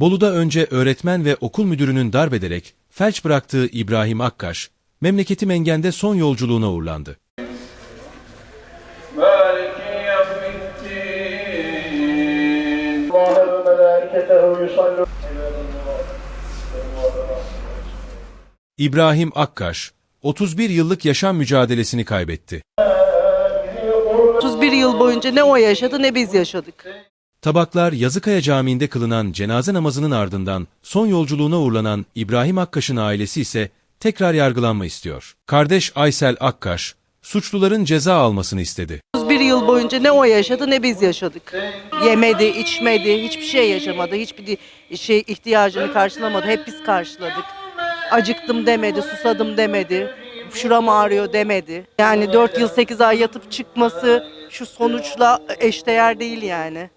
Bolu'da önce öğretmen ve okul müdürünün darp ederek felç bıraktığı İbrahim Akkaş, memleketi Mengen'de son yolculuğuna uğurlandı. İbrahim Akkaş, 31 yıllık yaşam mücadelesini kaybetti. 31 yıl boyunca ne o yaşadı ne biz yaşadık. Tabaklar Yazıkaya Camii'nde kılınan cenaze namazının ardından son yolculuğuna uğurlanan İbrahim Akkaş'ın ailesi ise tekrar yargılanma istiyor. Kardeş Aysel Akkaş, suçluların ceza almasını istedi. 31 yıl boyunca ne o yaşadı ne biz yaşadık. Yemedi, içmedi, hiçbir şey yaşamadı. Hiçbir şey ihtiyacını karşılamadı. Hep biz karşıladık. Acıktım demedi, susadım demedi. Şuram ağrıyor demedi. Yani 4 yıl 8 ay yatıp çıkması şu sonuçla eşdeğer değil yani.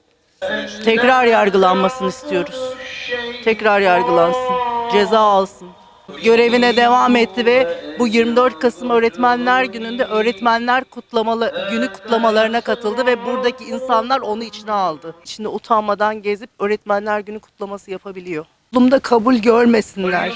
Tekrar yargılanmasını istiyoruz. Tekrar yargılansın. Ceza alsın. Görevine devam etti ve bu 24 Kasım Öğretmenler Günü'nde öğretmenler kutlamalı günü kutlamalarına katıldı ve buradaki insanlar onu içine aldı. İçinde utanmadan gezip Öğretmenler Günü kutlaması yapabiliyor. Toplumda kabul görmesinler.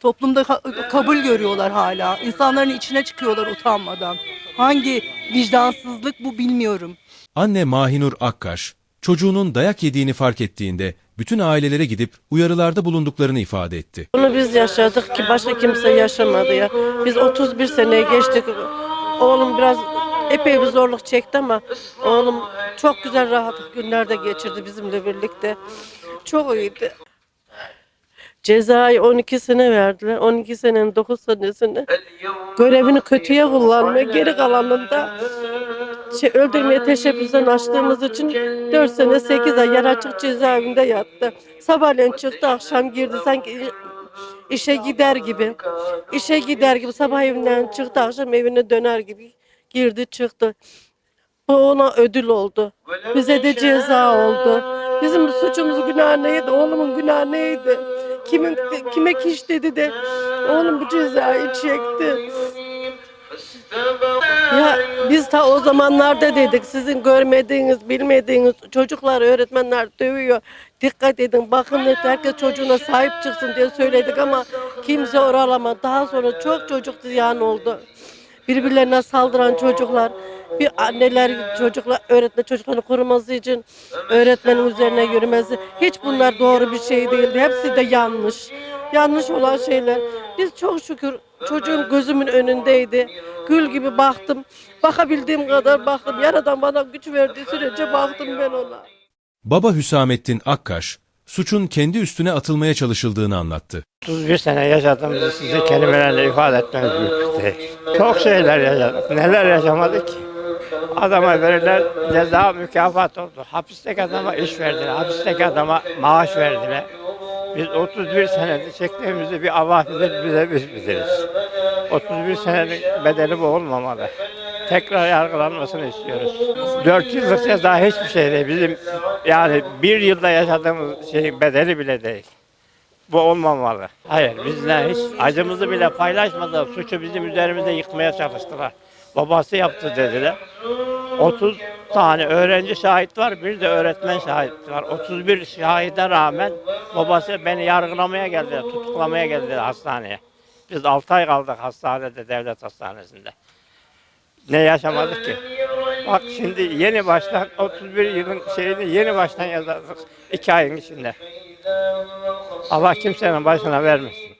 Toplumda ka- kabul görüyorlar hala. İnsanların içine çıkıyorlar utanmadan. Hangi vicdansızlık bu bilmiyorum. Anne Mahinur Akkaş, çocuğunun dayak yediğini fark ettiğinde bütün ailelere gidip uyarılarda bulunduklarını ifade etti. Bunu biz yaşadık ki başka kimse yaşamadı ya. Biz 31 seneye geçtik. Oğlum biraz epey bir zorluk çekti ama oğlum çok güzel rahatlık günlerde geçirdi bizimle birlikte. Çok iyiydi. Cezayı 12 sene verdiler. 12 senenin 9 senesini görevini kötüye kullanmıyor. Geri kalanında şey, öldürmeye teşebbüsten açtığımız için 4 sene 8 ay yer açık cezaevinde yattı. Sabahleyin çıktı akşam girdi sanki işe gider gibi. İşe gider gibi sabah evinden çıktı akşam evine döner gibi girdi çıktı. Bu ona ödül oldu. Bize de ceza oldu. Bizim suçumuz günah neydi? Oğlumun günah neydi? Kimin kime kiş dedi de oğlum bu cezayı çekti. Ya biz ta o zamanlarda dedik sizin görmediğiniz, bilmediğiniz çocuklar, öğretmenler dövüyor. Dikkat edin, bakın herkes çocuğuna sahip çıksın diye söyledik ama kimse oralamadı. Daha sonra çok çocuk ziyan oldu. Birbirlerine saldıran çocuklar, bir anneler çocuklar, öğretmen çocuklarını koruması için öğretmenin üzerine yürümesi. Hiç bunlar doğru bir şey değildi. Hepsi de yanlış. Yanlış olan şeyler. Biz çok şükür çocuğum gözümün önündeydi. Gül gibi baktım. Bakabildiğim kadar baktım. Yaradan bana güç verdiği sürece baktım ben ona. Baba Hüsamettin Akkaş, suçun kendi üstüne atılmaya çalışıldığını anlattı. 31 sene yaşadığımızı size kelimelerle ifade etmeniz mümkün değil. Çok şeyler yaşadık. Neler yaşamadık ki? Adama verilen ceza mükafat oldu. Hapisteki adama iş verdiler. Hapisteki adama maaş verdiler. Biz 31 senede çektiğimizi bir Allah bilir, bize biz biliriz. 31 senenin bedeli bu olmamalı. Tekrar yargılanmasını istiyoruz. 4 yıllık ceza hiçbir şey değil. Bizim yani bir yılda yaşadığımız şeyin bedeli bile değil. Bu olmamalı. Hayır, bizle hiç acımızı bile paylaşmadılar. Suçu bizim üzerimize yıkmaya çalıştılar. Babası yaptı dediler. 30 tane öğrenci şahit var, bir de öğretmen şahit var. 31 şahide rağmen babası beni yargılamaya geldiler, tutuklamaya geldiler hastaneye. Biz 6 ay kaldık hastanede, devlet hastanesinde. Ne yaşamadık ki? Bak şimdi yeni baştan 31 yılın şeyini yeni baştan yazardık 2 ayın içinde. Allah kimsenin başına vermesin.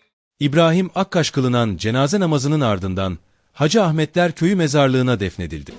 İbrahim Akkaş kılınan cenaze namazının ardından Hacı Ahmetler Köyü mezarlığına defnedildi.